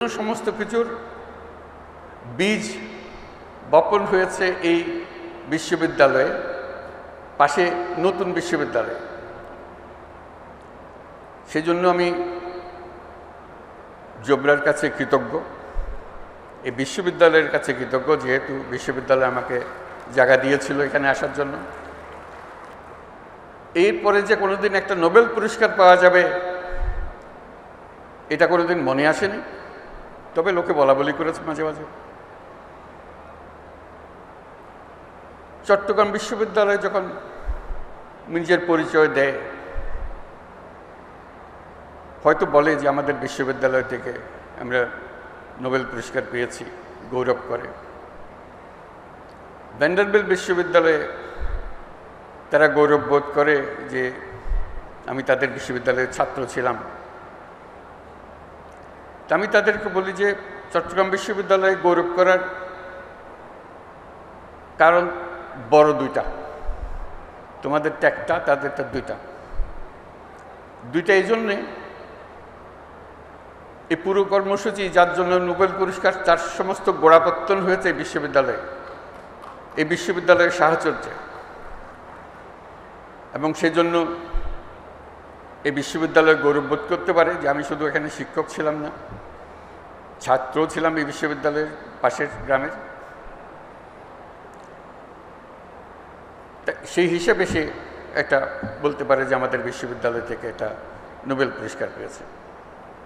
সমস্ত কিছুর বীজ বপন হয়েছে এই বিশ্ববিদ্যালয়ে, পাশে নতুন বিশ্ববিদ্যালয়। সেজন্য আমি জোবরার কাছে কৃতজ্ঞ, এই বিশ্ববিদ্যালয়ের কাছে কৃতজ্ঞ, যেহেতু বিশ্ববিদ্যালয় আমাকে জায়গা দিয়েছিল এখানে আসার জন্য। এরপরে যে কোনোদিন একটা নোবেল পুরস্কার পাওয়া যাবে, এটা কোনোদিন মনে আসেনি। তবে লোকে বলা বলি করেছে মাঝে মাঝে। চট্টগ্রাম বিশ্ববিদ্যালয় যখন নিজের পরিচয় দেয়, হয়তো বলে যে আমাদের বিশ্ববিদ্যালয় থেকে আমরা নোবেল পুরস্কার পেয়েছি, গৌরব করে। ভ্যান্ডারবিল বিশ্ববিদ্যালয়ে তারা গৌরব বোধ করে যে আমি তাদের বিশ্ববিদ্যালয়ের ছাত্র ছিলাম। আমি তাদেরকে বলি যে চট্টগ্রাম বিশ্ববিদ্যালয়ে গৌরব করার কারণ বড় দুইটা। তোমাদেরটা একটা, তাদেরটা দুইটা। দুইটা এই জন্যে এই পুরো কর্মসূচি, যার জন্য নোবেল পুরস্কার, তার সমস্ত গোড়াপত্তন হয়েছে এই বিশ্ববিদ্যালয়ে। এই বিশ্ববিদ্যালয়ের সাহচর্যে। এবং সেই জন্য এই বিশ্ববিদ্যালয়ে গৌরববোধ করতে পারে যে আমি শুধু এখানে শিক্ষক ছিলাম না, ছাত্রও ছিলাম এই বিশ্ববিদ্যালয়ের পাশের গ্রামের। সেই হিসেবে সে একটা বলতে পারে যে আমাদের বিশ্ববিদ্যালয় থেকে এটা নোবেল পুরস্কার পেয়েছে।